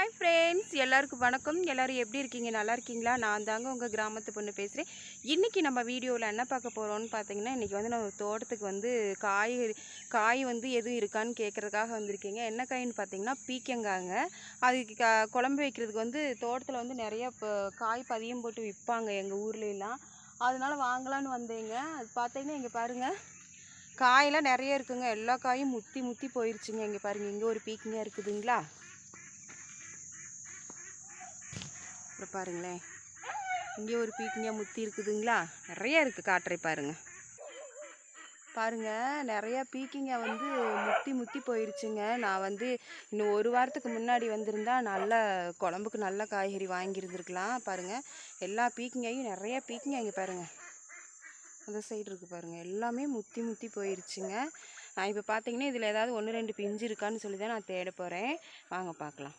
Hi friends எல்லாருக்கும் வணக்கம். எல்லாரும் எப்படி இருக்கீங்க? நல்லா இருக்கீங்களா? நான் தாங்க உங்கள் கிராமத்து பொண்ணு பேசுகிறேன் இன்றைக்கி நம்ம வீடியோவில் என்ன பார்க்க போகிறோம்னு பார்த்தீங்கன்னா இன்றைக்கி வந்து நம்ம தோட்டத்துக்கு வந்து காய் காய் வந்து எதுவும் இருக்கான்னு கேட்குறதுக்காக வந்திருக்கீங்க. என்ன காயின்னு பார்த்தீங்கன்னா பீக்கங்காங்க. அதுக்கு க குழம்பு வைக்கிறதுக்கு வந்து தோட்டத்தில் வந்து நிறையா இப்போ காய் பதியம் போட்டு விற்பாங்க எங்கள் ஊர்லெலாம் அதனால் வாங்கலான்னு வந்தேங்க. அது பார்த்தீங்கன்னா இங்கே பாருங்கள் காயெல்லாம் நிறைய இருக்குங்க. எல்லா காயும் முத்தி முத்தி போயிருச்சுங்க. இங்கே பாருங்கள் இங்கே ஒரு பீக்கிங்காக இருக்குதுங்களா? அப்புறம் பாருங்களேன். இங்கே ஒரு பீக்கிங்க முத்தி இருக்குதுங்களா? நிறைய இருக்குது காட்டுறை பாருங்க. பாருங்க நிறையா பீக்கிங்க வந்து முத்தி முத்தி போயிருச்சுங்க. நான் வந்து இன்னும் ஒரு வாரத்துக்கு முன்னாடி வந்திருந்தா நல்ல குழம்புக்கு நல்ல காய்கறி வாங்கியிருந்துருக்கலாம். பாருங்கள் எல்லா பீக்கிங்கையும் நிறைய பீக்கிங்க இங்கே பாருங்கள் அந்த சைடு இருக்குது பாருங்கள் எல்லாமே முத்தி முத்தி போயிருச்சுங்க. நான் இப்போ பார்த்தீங்கன்னா இதில் ஏதாவது ஒன்று ரெண்டு பிஞ்சு இருக்கான்னு சொல்லி தான் நான் தேட போகிறேன் வாங்க பார்க்கலாம்.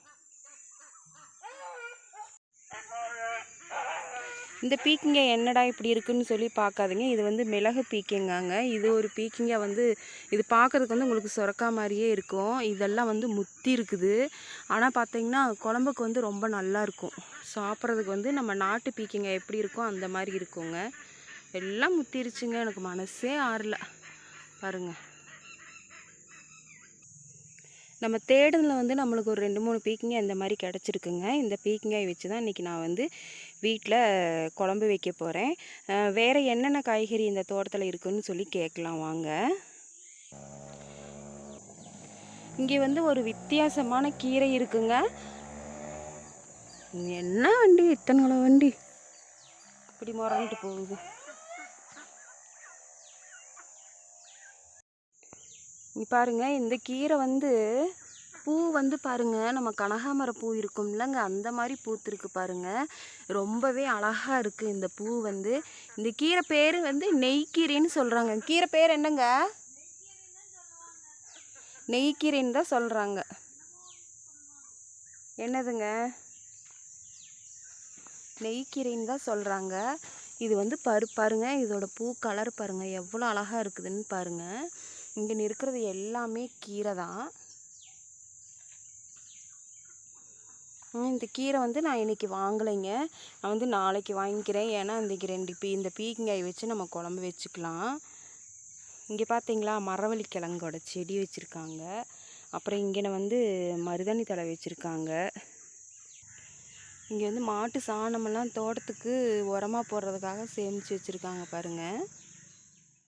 இந்த பீக்கிங்க என்னடா இப்படி இருக்குன்னு சொல்லி பார்க்காதீங்க. இது வந்து மிளகு பீக்கிங்காங்க. இது ஒரு பீக்கிங்க வந்து இது பார்க்கறதுக்கு வந்து உங்களுக்கு சுரக்கா மாதிரியே இருக்கும். இதெல்லாம் வந்து முத்தி இருக்குது. ஆனால் பார்த்தீங்கன்னா குழம்புக்கு வந்து ரொம்ப நல்லா இருக்கும். சாப்பிட்றதுக்கு வந்து நம்ம நாட்டு பீக்கிங்க எப்படி இருக்கோ அந்த மாதிரி இருக்குங்க. எல்லாம் முத்திருச்சுங்க. எனக்கு மனசே ஆறல. பாருங்க. நம்ம தேடுதில் வந்து நம்மளுக்கு ஒரு ரெண்டு மூணு பீக்கிங்காய் இந்த மாதிரி கிடச்சிருக்குங்க. இந்த பீக்கிங்காய் வச்சு தான் இன்றைக்கி நான் வந்து வீட்டில் குழம்பு வைக்க போகிறேன் வேறு என்னென்ன காய்கறி இந்த தோட்டத்தில் இருக்குதுன்னு சொல்லி கேட்கலாம் வாங்க. இங்கே வந்து ஒரு வித்தியாசமான கீரை இருக்குங்க. என்ன வண்டி இத்தனை வண்டி? இப்படி முறந்துட்டு போகுது. இங்கே பாருங்க இந்த கீரை வந்து பூ வந்து பாருங்க நம்ம கனகாமர பூ இருக்கும்லங்க அந்த மாதிரி பூத்திருக்கு பாருங்க. ரொம்பவே அழகா இருக்குது இந்த பூ வந்து. இந்த கீரை பேர் வந்து நெய்க்கீரைன்னு சொல்கிறாங்க கீரை பேர் என்னங்க? நெய்க்கீரைன்னு தான் சொல்கிறாங்க என்னதுங்க? நெய்க்கீரைன்னு தான் சொல்கிறாங்க இது வந்து பரு பாருங்க இதோட பூ கலர் பாருங்க எவ்வளோ அழகாக இருக்குதுன்னு பாருங்க. இங்கே இருக்கிறது எல்லாமே கீரை தான். இந்த கீரை வந்து நான் இன்றைக்கி வாங்கலைங்க. நான் வந்து நாளைக்கு வாங்கிக்கிறேன். ஏன்னா இன்றைக்கி ரெண்டு பீ இந்த பீக்கிங்காய் வச்சு நம்ம குழம்பு வச்சுக்கலாம். இங்கே பார்த்தீங்களா மரவள்ளி கிழங்கோட செடி வச்சுருக்காங்க. அப்புறம் இங்கே வந்து மருதாணி தழை வச்சுருக்காங்க. இங்கே வந்து மாட்டு சாணமெல்லாம் தோட்டத்துக்கு உரமாக போடுறதுக்காக சேமித்து வச்சுருக்காங்க பாருங்கள்